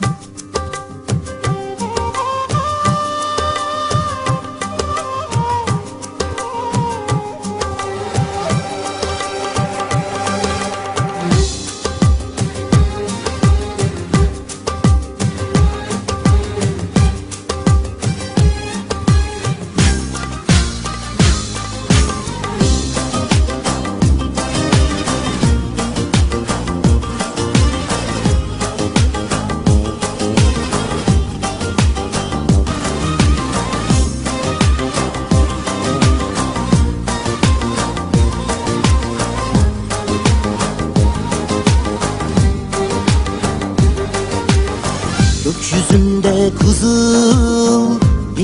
Gökyüzünde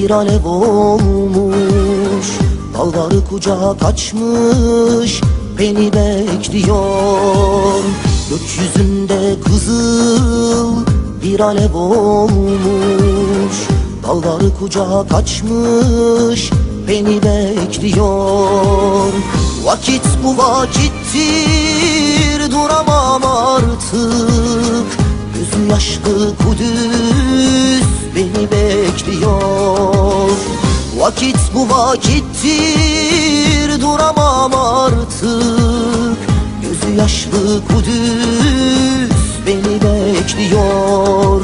bir alev olmuş Dalları kucak açmış beni bekliyor. Gökyüzünde kızıl bir alev olmuş Dalları kucak açmış beni bekliyor. Vakit bu vakittir duramam artık yaşlı Kudüs beni bekliyor. Vakit bu vakittir duramam artık. Gözü yaşlı Kudüs beni bekliyor.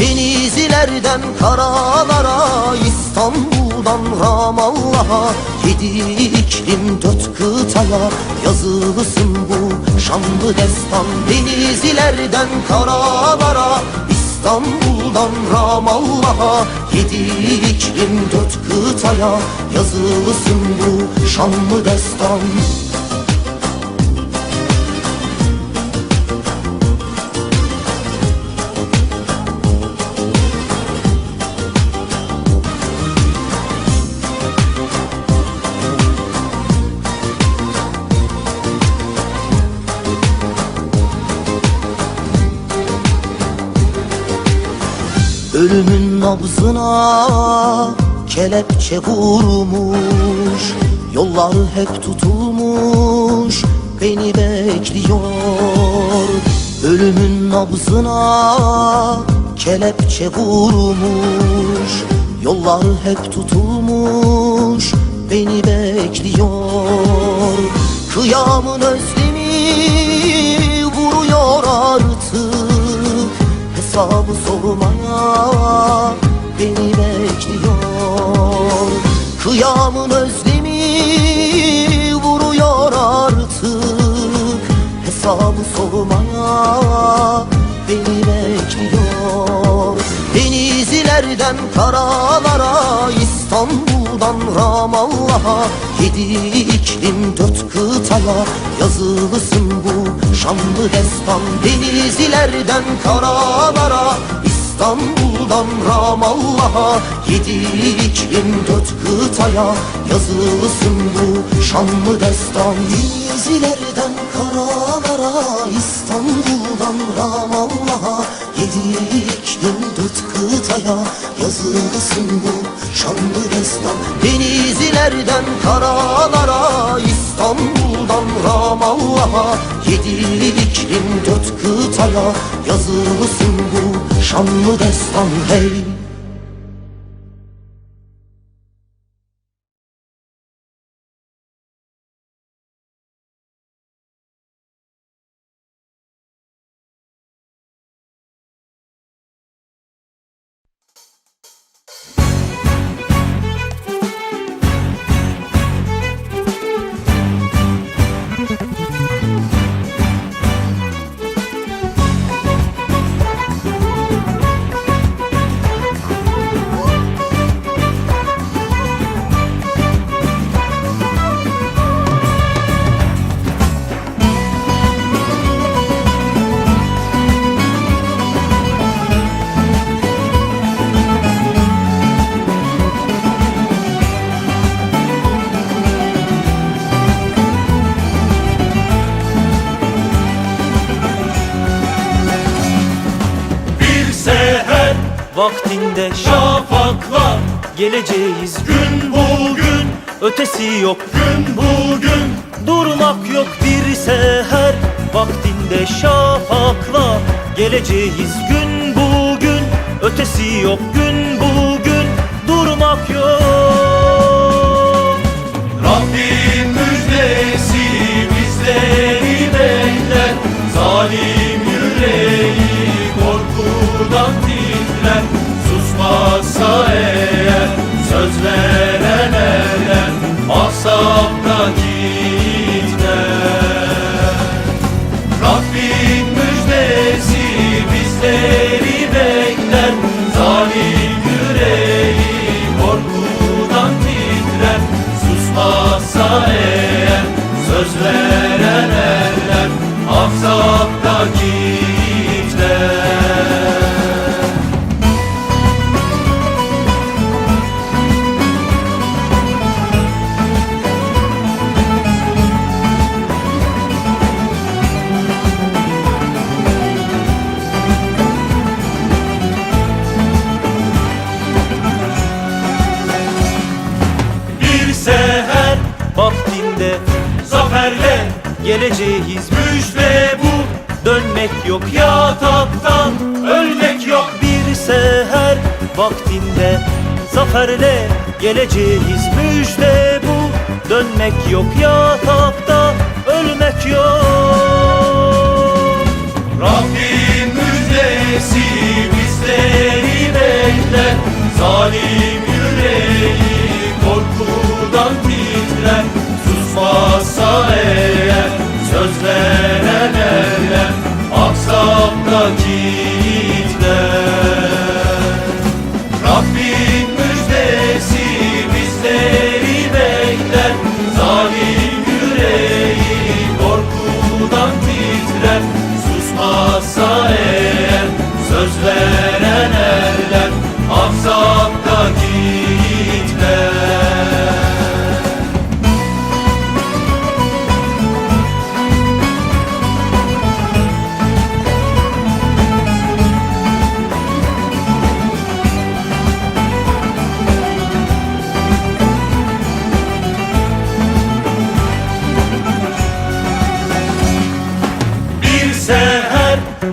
Denizlerden karalara İstanbul'dan Ramallah'a Yedi iklim dört kıtaya Yazılısın bu şanlı destan Denizlerden karalara İstanbul'dan Ramallah'a Yedi iklim dört kıtaya Yazılısın bu şanlı destan Ölümün nabzına kelepçe vurmuş. Yolları hep tutulmuş beni bekliyor. Ölümün nabzına kelepçe vurmuş. Yolları hep tutulmuş beni bekliyor. Kıyamın özlemi vuruyor artık. Hesabı sormaya beni bekliyor. Kıyamın özlemi vuruyor artık. Hesabı sormaya beni bekliyor. Denizlerden karalara İstanbul'dan Ramallah'a Yedi iklim dört kıtaya Yazılısın bu şanlı destan. Denizlerden karalara İstanbul'dan Ramallah'a Yedi iklim dört kıtaya. Yazılısın bu şanlı destan Denizlerden karalara İstanbul'dan Ramallah'a İklim dört kıtaya Yazılısın bu şanlı destan Denizlerden karalara İstanbul'dan Ramallah'a Yedi iklim dört kıtaya Yazılısın bu şanlı destan. Hey Vaktinde şafakla geleceğiz. Gün bugün, Ötesi yok. Gün bugün. Durmak yok bir seher. Vaktinde şafakla Geleceğiz. Gün bugün Dönmesi yok. Gün bugün Durmak yok. Rabbin müjdesi bizleri bekler. Zalim Susmazsa eğer söz veren geleceğiz müjde bu. Dönmek yok Yataktan ölmek yok Bir seher. Vaktinde Zaferle geleceğiz müjde bu. Dönmek yok yatakta ölmek yok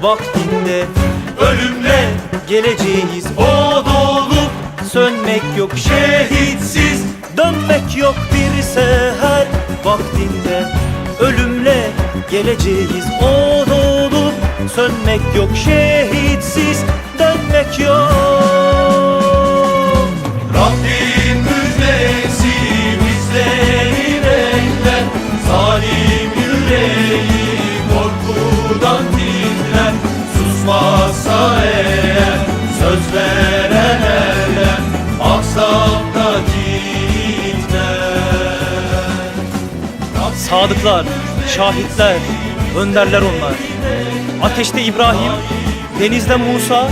Vaktinde ölümle geleceğiz o dolup Sönmek yok şehitsiz. Dönmek yok bir seher vaktinde Ölümle geleceğiz o dolup Sönmek yok şehitsiz Sadıklar, şahitler, önderler onlar. Ateşte İbrahim, denizde Musa,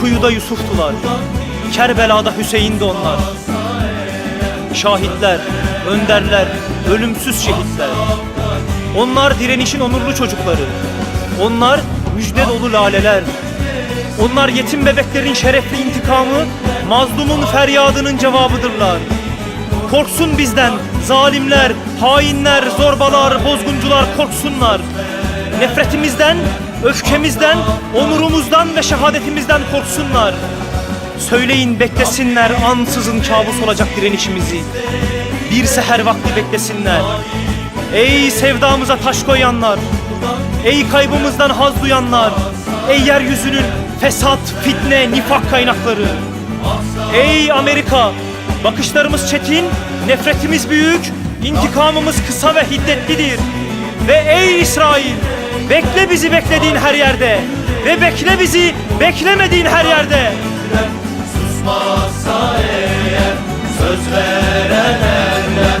kuyuda Yusuf'tular. Kerbela'da Hüseyin'di onlar. Şahitler, önderler, ölümsüz şehitler. Onlar direnişin onurlu çocukları. Onlar müjde dolu laleler. Onlar yetim bebeklerin şerefli intikamı Mazlumun feryadının cevabıdırlar Korksun bizden zalimler, hainler, zorbalar, bozguncular korksunlar. Nefretimizden, öfkemizden, onurumuzdan ve şehadetimizden korksunlar. Söyleyin beklesinler ansızın kabus olacak direnişimizi. Bir seher vakti beklesinler. Ey sevdamıza taş koyanlar, ey kaybımızdan haz duyanlar, ey yeryüzünün fesat, fitne, nifak kaynakları. Ey Amerika! Bakışlarımız çetin, nefretimiz büyük, intikamımız kısa ve hiddetlidir. Ve ey İsrail, bekle bizi beklediğin her yerde ve bekle bizi beklemediğin her yerde. Susmazsa eğer söz veren erler,